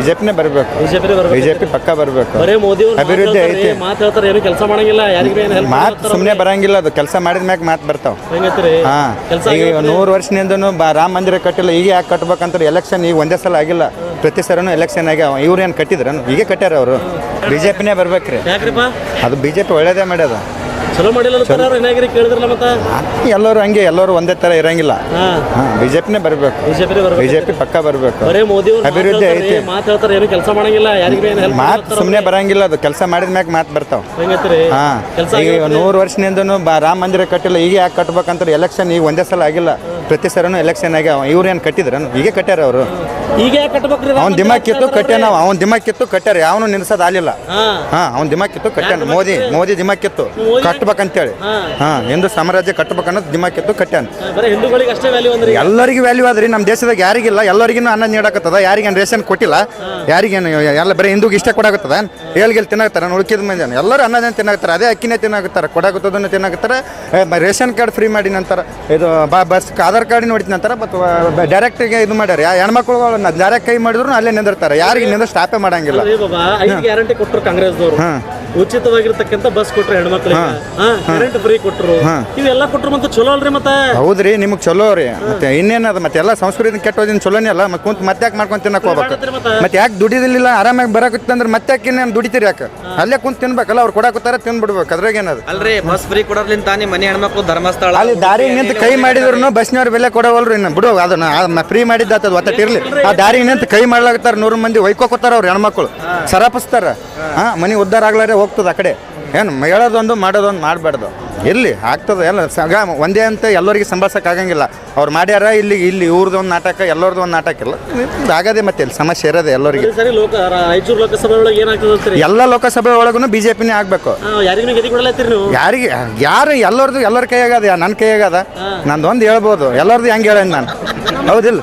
ಬಿಜೆಪಿನೇ ಬರಬೇಕು. BJP BJP ಪಕ್ಕ ಬರಬೇಕು. ಬರೇ ಮೋದಿ ಅಭಿವೃದ್ಧಿ ಐತಿ. ಏನು ಕೆಲಸ ಮಾಡಂಗಿಲ್ಲ ಯಾರಿಗೂ ಏನು ಹೆಲ್ಪ್ ಮಾತು ಸುಮ್ಮನೆ ಬರಂಗಿಲ್ಲ ಅದು. ಕೆಲಸ ಮಾಡಿದ ಮ್ಯಾಗ ಮಾತು ಬರ್ತಾವ. ಹೆಂಗೈತ್ರಿ? ಹಾ. ಕೆಲಸ ಈಗ ನೂರು ವರ್ಷದಿಂದ ಬಾ ರಾಮ ಮಂದಿರ ಕಟ್ಟಿಲ್ಲ ಈಗ ಯಾಕೆ ಕಟ್ಬೇಕಂತ ಎಲೆಕ್ಷನ್ ಈಗ ಒಂದೇ ಸಲ ಆಗಿಲ್ಲ. ಪ್ರತಿ ಸರನು ಎಲೆಕ್ಷನ್ ಆಗ್ಯಾವ ಇವ್ರು ಏನು ಕಟ್ಟಿದ್ರನು? ಈಗ ಕಟ್ಟ್ಯಾರ ಅವರು. ಬಿಜೆಪಿನೇ ಬರ್ಬೇಕ್ರಿ. ಯಾಕ್ರಿಪ್ಪ? ಅದು ಬಿಜೆಪಿ ಒಳ್ಳೇದೇ ಮಾಡ್ಯದ. ಚಲೋ ಮಾಡಿಲ್ಲ ಅಂತಾರ ಅವ್ರು ಏನಾಗಿರಿ ಕೇಳಿದ್ರಲ್ಲ ಮತ್ತ? ಎಲ್ಲರೂ ಹಂಗೆ ಎಲ್ಲರೂ ಒಂದೇ ತರ ಇರಂಗಿಲ್ಲ. ಬಿಜೆಪಿನೇ ಬರಬೇಕು. ಬಿಜೆಪಿ ಬಿಜೆಪಿ ಪಕ್ಕ ಬರಬೇಕು. ಬರೇ ಮೋದಿ ಅಭಿವೃದ್ಧಿ ಐತಿ. ಮಾತು ಹೇಳ್ತಾರೆ ಏನು ಕೆಲಸ ಮಾಡಂಗಿಲ್ಲ ಯಾರಿಗೂ ಮಾತು ಸುಮ್ಮನೆ ಬರಂಗಿಲ್ಲ ಅದು ಕೆಲಸ ಮಾಡಿದ ಮ್ಯಾಗ ಮಾತು ಬರ್ತಾವ. ಹಾ ಈಗ ನೂರು ವರ್ಷದಿಂದ ರಾಮ ಮಂದಿರ ಕಟ್ಟಿಲ್ಲ ಈಗ ಯಾಕೆ ಕಟ್ಬೇಕಂತಾರೆ ಎಲೆಕ್ಷನ್ ಈಗ ಒಂದೇ ಸಲ ಆಗಿಲ್ಲ. ಪ್ರತಿ ಸರನು ಎಲೆಕ್ಷನ್ ಆಗಿ ಇವ್ರು ಏನು ಕಟ್ಟಿದ್ರನು ಈಗ ಕಟ್ಟ್ಯಾರ ಅವರು. ಈಗ ಕಟ್ಬೇಕ್ರಿ ಅವ್ನ ದಿಮಾಕಿತ್ತು ಕಟ್ಟ್ಯಾನ ಅವ್ನ ದಿಮಾಕಿತ್ತು ಕಟ್ಟ್ಯಾರ ಯಾವನು ನಿಲ್ಸೋದು ಆಗಿಲ್ಲ ಹಾ. ಅವ್ನ ದಿಮಾಕಿತ್ತು ಕಟ್ಟ್ಯಾನ ಮೋದಿ ಮೋದಿ ದಿಮಾಕಿತ್ತು ಕಟ್ಟಬೇಕಂತೇಳಿ ಕಟ್ಬೇಕಂತೇಳಿ. ಹಾ. ಹಿಂದೂ ಸಾಮ್ರಾಜ್ಯ ಕಟ್ಬೇಕನ್ನೋದು ದಿಮಾಕಿತ್ತು ಕಟ್ಟ್ಯಾನ ಹಿಂದೂಗಳಿಗೆ ಅಷ್ಟೇ ವ್ಯಾಲ್ಯೂ ಅಂದ್ರಿ ಎಲ್ಲರಿಗೂ ವ್ಯಾಲ್ಯೂ ಆದ್ರಿ. ನಮ್ಮ ದೇಶದಾಗ ಯಾರಿಗಿಲ್ಲ ಎಲ್ಲರಿಗೂ ಅನ್ನ ನೀಡಕತ್ತದ. ಯಾರಿಗೇನು ರೇಷನ್ ಕೊಟ್ಟಿಲ್ಲ ಯಾರಿಗೇನು ಎಲ್ಲ ಬರೀ ಹಿಂದೂಗೆ ಇಷ್ಟ ಕೊಡಾಕತ್ತದ ಏಳ್ಗೆಲ್ ತಿನ್ನಾಕತ್ತಾರ ಉಳ್ಕಿದ ಮಂದಿ ಎಲ್ಲರೂ ಅನ್ನದೇನು ತಿನ್ನಾಕತ್ತಾರ? ಅದೇ ಅಕ್ಕಿನೇ ತಿನ್ನಾಕತ್ತಾರ ಕೊಡಾಕತ್ತದನ್ನು ತಿನ್ನಾಕತ್ತಾರ. ರೇಷನ್ ಕಾರ್ಡ್ ಫ್ರೀ ಮಾಡಿ ನಂತರ ಇದು ಬಾ ಬಸ್ ಆಧಾರ್ ಕಾರ್ಡಿನ ನೋಡಿದ ನಂತರ ಬಟ್ ಡೈರೆಕ್ಟಿಗೆ ಇದು ಮಾಡ್ಯಾರ. ಯಾ ಹೆಣ್ಮಕ್ಳು ಡೈರೆಕ್ಟ್ ಕೈ ಮಾಡಿದ್ರು ಅಲ್ಲೇ ನಿಂದಿರ್ತಾರೆ. ಯಾರಿಗೆ ನಿಂದ್ರ ಸ್ಟಾಪೇ ಮಾಡಂಗಿಲ್ಲ. ಗ್ಯಾರಂಟಿ ಕೊಟ್ಟರು ಕಾಂಗ್ರೆಸ್ದವರು. ಹಾ. ಉಚಿತವಾಗಿರ್ತಕ್ಕಂಥ ಬಸ್ ಕೊಟ್ರು ಹೆಣ್ಮಕ್ಳಿಗೆ. ಹಾ. ಕರೆಂಟ್ ಫ್ರೀ ಕೊಟ್ರು. ಇವೆಲ್ಲ ಕೊಟ್ರು ಮತ್ತೆ ಚಲೋ ಅಲ್ರಿ ಮತ್ತೆ? ಹೌದ್ರಿ ನಿಮಗೆ ಚಲೋ ರೀ. ಮತ್ತೆ ಇನ್ನೇನದ ಮತ್ತೆ ಎಲ್ಲ ಸಂಸ್ಕೃತಿ ಕೆಟ್ಟೋದಿನ ಚಲೋನೇ ಅಲ್ಲ ಮತ್ತೆ ಕುಂತ ಮತ್ತೆ ಯಾಕೆ ಮಾಡ್ಕೊಂಡು ತಿನ್ನಕ್ ಹೋಗ್ಬೇಕು? ಮತ್ತೆ? ಯಾಕೆ ದುಡಿದಿಲ್ಲ ಆರಾಮಾಗಿ ಬರಕತ್ತಂದ್ರೆ ಮತ್ತೆ ಯಾಕೆ ಇನ್ನೇನು ದುಡಿತೀರಿ ಯಾಕೆ? ಅಲ್ಲೇ ಕುಂತ ತಿನ್ಬೇಕಲ್ಲ ಅವ್ರು ಕೊಡಾಕತ್ತಾರ ತಿನ್ಬಿಡ್ಬೇಕು ಅದ್ರಾಗ ಏನದು? ಅಲ್ರಿ ಬಸ್ ಫ್ರೀ ಕೊಡೋದ್ಲಿಂದ ನಿಮ್ಮ ಮನೆ ಹೆಣ್ಮಕ್ಳು ಧರ್ಮಸ್ಥಳ ಅಲ್ಲಿ ದಾರಿ ನಿಂತು ಕೈ ಮಾಡಿದ್ರು ಬಸ್ನವ್ರ ಬೆಲೆ ಕೊಡವಲ್ರಿ ಇನ್ನು. ಬಿಡು ಅದನ್ನ ಫ್ರೀ ಮಾಡಿದ್ದಾತದ ಒತ್ತಟ್ಟು ಇರ್ಲಿ. ಆ ದಾರಿ ನಿಂತು ಕೈ ಮಾಡ್ಲಾಗತ್ತಾರ ನೂರು ಮಂದಿ ಒಯ್ಕೋಕೋತಾರ ಅವ್ರು ಹೆಣ್ಮಕ್ಳು. ಸರಪಸ್ತಾರ. ಹಾ ಮನೆ ಉದ್ಧಾರ ಆಗ್ಲಾರೆ ಹೋಗ್ತದ ಆ ಕಡೆ. ಏನು ಹೇಳೋದೊಂದು ಮಾಡೋದೊಂದು ಮಾಡಬಾರ್ದು. ಎಲ್ಲಿ? ಆಗ್ತದೆ ಎಲ್ಲ. ಸಗ ಒಂದೇ ಅಂತ ಎಲ್ಲರಿಗೆ ಸಂಭಾಳ್ಸಕ್ ಆಗಂಗಿಲ್ಲ. ಅವ್ರು ಮಾಡ್ಯಾರ ಇಲ್ಲಿ ಇಲ್ಲಿ ಇವ್ರದ್ದು ಒಂದು ನಾಟಕ ಎಲ್ಲರದ್ದು ಒಂದು ನಾಟಕ ಇಲ್ಲ. ಇದು ಆಗದೆ ಮತ್ತೆ ಇಲ್ಲಿ. ಸಮಸ್ಯೆ ಇರೋದೆ ಎಲ್ಲರಿಗೆ. ಸರಿ ಲೋಕ ರಾಯಚೂರು ಲೋಕಸಭೆ ಒಳಗೆ ಏನಾಗ್ತದೆ ಅಂತೀರಿ? ಎಲ್ಲ ಲೋಕಸಭೆ ಒಳಗೂ ಬಿ ಜೆ ಪಿನೇ ಆಗಬೇಕು ಯಾರಿಗೂ ಗೆದಿ ಕೊಡಲತ್ತೀರಿ ನೀವು? ಯಾರಿಗೆ? ಯಾರು ಎಲ್ಲರದು ಎಲ್ಲರ ಕೈಯಾಗದ ನನ್ನ ಕೈಯಾಗದ? ಒಂದು ಹೇಳ್ಬೋದು. ಎಲ್ಲರದ್ದು ಹೆಂಗೆ ಹೇಳೇನು ನಾನು? ಹೌದಿಲ್ಲ.